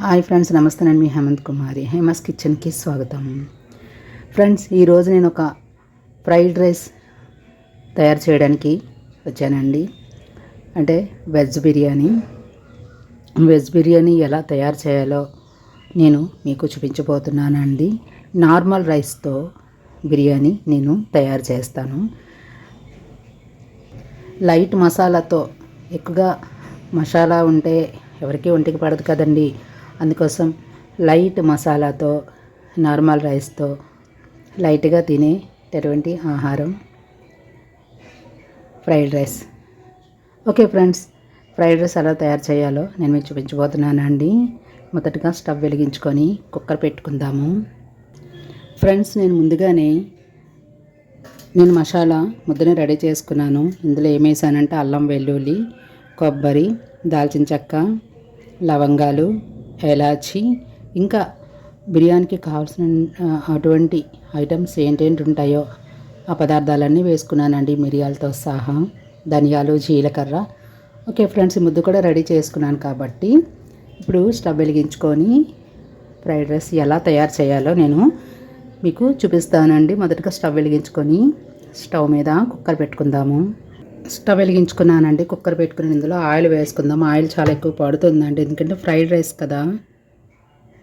Hi friends నమస్తే. నేను మీ హేమంత్ కుమారి. హేమస్ కిచెన్కి స్వాగతం. ఫ్రెండ్స్ ఈరోజు నేను ఒక ఫ్రైడ్ రైస్ తయారు చేయడానికి వచ్చానండి. అంటే వెజ్ బిర్యానీ. వెజ్ బిర్యానీ ఎలా తయారు చేయాలో నేను మీకు చూపించబోతున్నానండి. నార్మల్ రైస్తో బిర్యానీ నేను తయారు చేస్తాను. లైట్ మసాలాతో ఎక్కువగా మసాలా ఉంటే ఎవరికి ఒంటికి పడదు కదండి. అందుకోసం లైట్ మసాలాతో నార్మల్ రైస్తో లైట్గా తినేటటువంటి ఆహారం? Fried rice. Okay friends fried rice ఎలా తయారు చేయాలో నేను మీకు చూపించబోతున్నానండి. మొదటగా స్టవ్ వెలిగించుకొని కుక్కర్ పెట్టుకుందాము. ఫ్రెండ్స్ నేను ముందుగానే నేను మసాలా ముద్దని రెడీ చేసుకున్నాను. ఇందులో ఏమేసానంటే అల్లం వెల్లుల్లి కొబ్బరి దాల్చిన చెక్క లవంగాలు ఎలాచి ఇంకా బిర్యానీకి కావాల్సిన అటువంటి ఐటమ్స్ ఏంటేంటి ఉంటాయో ఆ పదార్థాలన్నీ వేసుకున్నానండి మిరియాలతో సహా ధనియాలు జీలకర్ర. ఓకే ఫ్రెండ్స్ ముద్దు కూడా రెడీ చేసుకున్నాను కాబట్టి ఇప్పుడు స్టవ్ వెలిగించుకొని ఫ్రైడ్ రైస్ ఎలా తయారు చేయాలో నేను మీకు చూపిస్తానండి. మొదటగా స్టవ్ వెలిగించుకొని స్టవ్ మీద కుక్కర్ పెట్టుకుందాము. స్టవ్ వెలిగించుకున్నానండి. కుక్కర్ పెట్టుకుని ఇందులో ఆయిల్ వేసుకుందాం. ఆయిల్ చాలా ఎక్కువ పడుతుందండి. ఎందుకంటే ఫ్రైడ్ రైస్ కదా.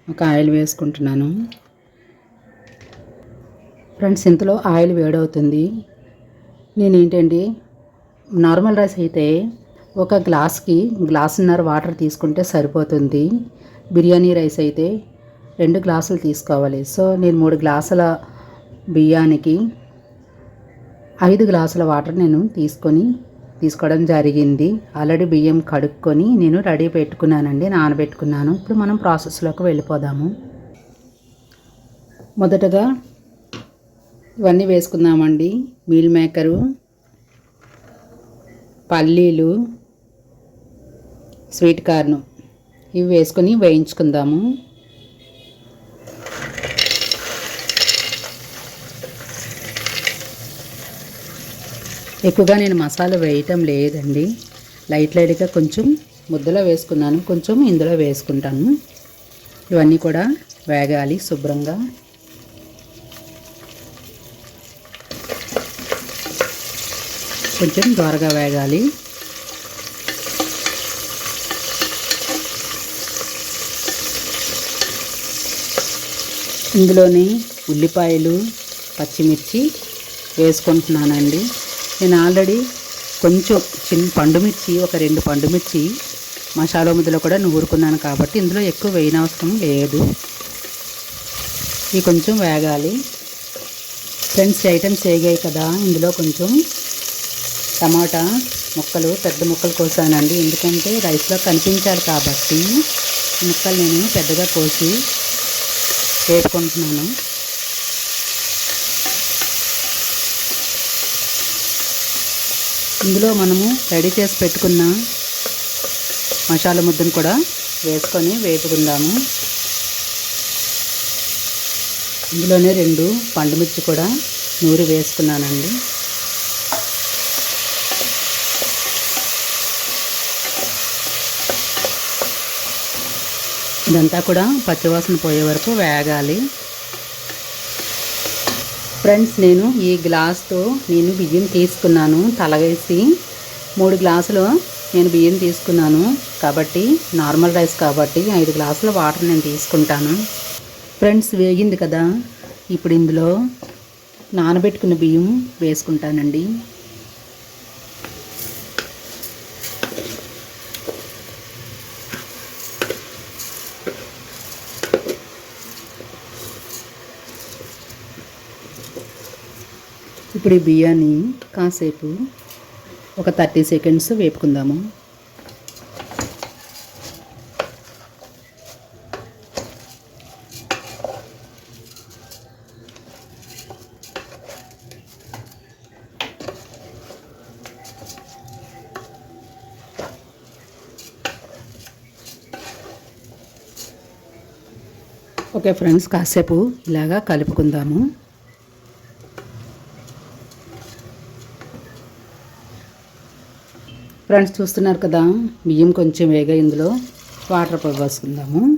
ఒక ఆయిల్ వేసుకుంటున్నాను. ఫ్రెండ్స్ ఇంతలో ఆయిల్ వేడవుతుంది. నేను ఏంటండి నార్మల్ రైస్ అయితే ఒక గ్లాస్కి గ్లాసున్నర వాటర్ తీసుకుంటే సరిపోతుంది. బిర్యానీ రైస్ అయితే రెండు గ్లాసులు తీసుకోవాలి. సో నేను మూడు గ్లాసుల బియ్యానికి ఐదు గ్లాసుల వాటర్ నేను తీసుకొని తీసుకోవడం జరిగింది. ఆల్రెడీ బియ్యం కడుక్కొని నేను రెడీ పెట్టుకున్నానండి నానబెట్టుకున్నాను. ఇప్పుడు మనం ప్రాసెస్లోకి వెళ్ళిపోదాము. మొదటగా ఇవన్నీ వేసుకుందామండి. మీల్ మేకరు పల్లీలు స్వీట్ కార్ను ఇవి వేసుకొని వేయించుకుందాము. ఎక్కువగా నేను మసాలా వేయటం లేదండి. లైట్ లైట్గా కొంచెం ముద్దలో వేసుకున్నాను కొంచెం ఇందులో వేసుకుంటాను. ఇవన్నీ కూడా వేగాలి శుభ్రంగా. కొంచెం దోరగా వేగాలి. ఇందులోని ఉల్లిపాయలు పచ్చిమిర్చి వేసుకుంటున్నానండి. నేను ఆల్రెడీ కొంచెం చిన్న పండుమిర్చి ఒక రెండు పండుమిర్చి మసాలా ముద్దలో కూడా నూరుకున్నాను కాబట్టి ఇందులో ఎక్కువ వేయనవసరం లేదు. ఇవి కొంచెం వేగాలి. ఫ్రెండ్స్ ఐటమ్స్ వేగాయి కదా. ఇందులో కొంచెం టమాటా ముక్కలు పెద్ద ముక్కలు కోసానండి. ఎందుకంటే రైస్లో కనిపించాలి కాబట్టి ముక్కలు నేను పెద్దగా కోసి వేసుకుంటున్నాను ఇందులో మనము రెడీ చేసి పెట్టుకున్న మసాలా ముద్దను కూడా వేసుకొని వేపుకుందాము. ఇందులోనే రెండు పండుమిర్చి కూడా నూరి వేసుకున్నానండి. ఇదంతా కూడా పచ్చివాసన పోయే వరకు వేగాలి. ఫ్రెండ్స్ నేను ఈ గ్లాస్తో నేను బియ్యం తీసుకున్నాను తలగేసి మూడు గ్లాసులు నేను బియ్యం తీసుకున్నాను కాబట్టి నార్మల్ రైస్ కాబట్టి ఐదు గ్లాసుల వాటర్ నేను తీసుకుంటాను. ఫ్రెండ్స్ వేగింది కదా. ఇప్పుడు ఇందులో నానబెట్టుకున్న బియ్యం వేసుకుంటానండి. ఇప్పుడు ఈ బియ్యాన్ని కాసేపు ఒక థర్టీ సెకండ్స్ వేపుకుందాము. ఓకే ఫ్రెండ్స్ కాసేపు ఇలాగా కలుపుకుందాము. ఫ్రెండ్స్ చూస్తున్నారు కదా బియ్యం కొంచెం వేగా ఇందులో. వాటర్ పోసుకుందాము.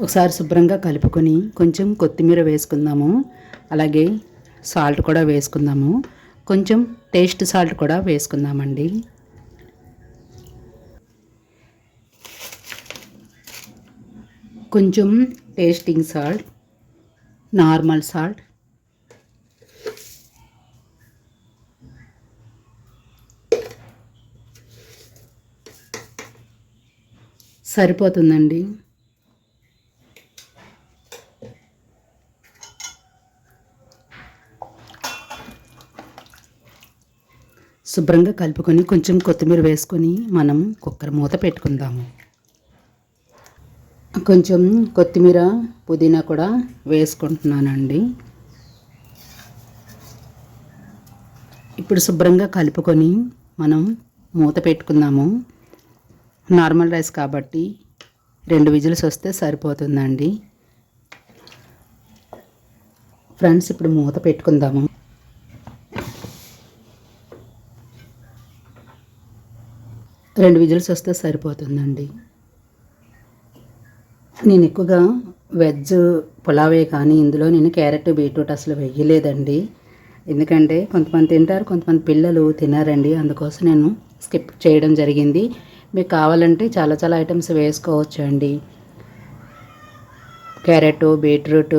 ఒకసారి శుభ్రంగా కలుపుకొని కొంచెం కొత్తిమీర వేసుకుందాము. అలాగే సాల్ట్ కూడా వేసుకుందాము. కొంచెం టేస్ట్ సాల్ట్ కూడా వేసుకుందామండి. కొంచెం టేస్టింగ్ సాల్ట్ నార్మల్ సాల్ట్ సరిపోతుందండి. శుభ్రంగా కలుపుకొని కొంచెం కొత్తిమీర వేసుకొని మనం కుక్కర్ మూత పెట్టుకుందాము. కొంచెం కొత్తిమీర పుదీనా కూడా వేసుకుంటున్నానండి. ఇప్పుడు శుభ్రంగా కలుపుకొని మనం మూత పెట్టుకుందాము. నార్మల్ రైస్ కాబట్టి రెండు విజిల్స్ వస్తే సరిపోతుందండి. ఫ్రెండ్స్ ఇప్పుడు మూత పెట్టుకుందాము. రెండు విజిల్స్ వస్తే సరిపోతుందండి. నేను ఎక్కువగా వెజ్ పులావే కానీ ఇందులో నేను క్యారెట్ బీట్రూట్ అసలు వేయలేదండి ఎందుకంటే కొంతమంది తింటారు కొంతమంది పిల్లలు తినారండి. అందుకోసం నేను స్కిప్ చేయడం జరిగింది. మీకు కావాలంటే చాలా చాలా ఐటమ్స్ వేసుకోవచ్చు అండి క్యారెట్ బీట్రూట్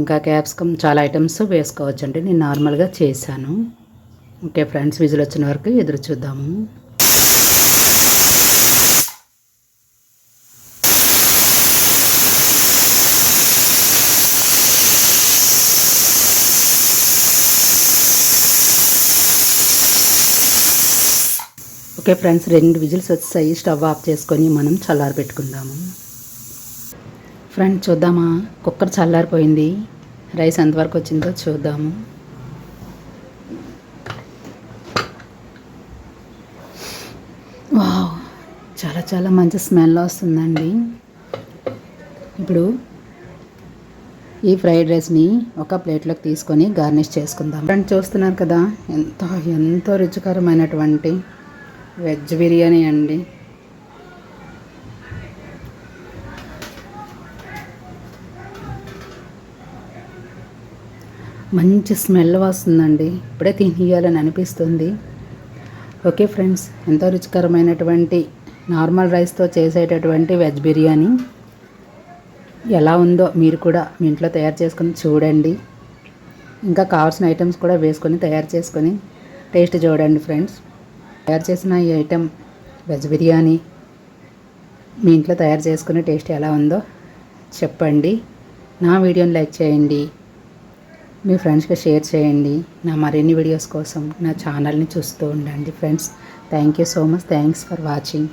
ఇంకా క్యాప్సికమ్ చాలా ఐటమ్స్ వేసుకోవచ్చు అండి నేను నార్మల్గా చేశాను. ఓకే ఫ్రెండ్స్ విజిల్ వచ్చిన వరకు ఎదురు చూద్దాము. ఓకే ఫ్రెండ్స్ రెండు విజిల్స్ వచ్చాయి. స్టవ్ ఆఫ్ చేసుకొని మనం చల్లారి పెట్టుకుందాము. ఫ్రెండ్స్ చూద్దామా? కుక్కర్ చల్లారిపోయింది. రైస్ ఎంతవరకు వచ్చిందో చూద్దాము. వావ్! చాలా చాలా మంచి స్మెల్ వస్తుందండి. ఇప్పుడు ఈ ఫ్రైడ్ రైస్ని ఒక ప్లేట్లోకి తీసుకొని గార్నిష్ చేసుకుందాం. ఫ్రెండ్ చూస్తున్నారు కదా? ఎంతో ఎంతో రుచికరమైనటువంటి వెజ్ బిర్యానీ అండి. మంచి స్మెల్ వస్తుందండి. ఇప్పుడే తినేయాలని అనిపిస్తుంది. ఓకే ఫ్రెండ్స్ ఎంతో రుచికరమైనటువంటి నార్మల్ రైస్తో చేసేటటువంటి వెజ్ బిర్యానీ ఎలా ఉందో మీరు కూడా మీ ఇంట్లో తయారు చేసుకొని చూడండి. ఇంకా కావాల్సిన ఐటమ్స్ కూడా వేసుకొని తయారు చేసుకొని టేస్ట్ చూడండి ఫ్రెండ్స్. తయారు చేసిన ఈ ఐటెం వెజ్ బిర్యానీ మీ ఇంట్లో తయారు చేసుకునే టేస్ట్ ఎలా ఉందో చెప్పండి. నా వీడియోని లైక్ చేయండి. మీ ఫ్రెండ్స్కి షేర్ చేయండి. నా మరిన్ని వీడియోస్ కోసం నా ఛానల్ని చూస్తూ ఉండండి friends. Thank you so much. Thanks for watching.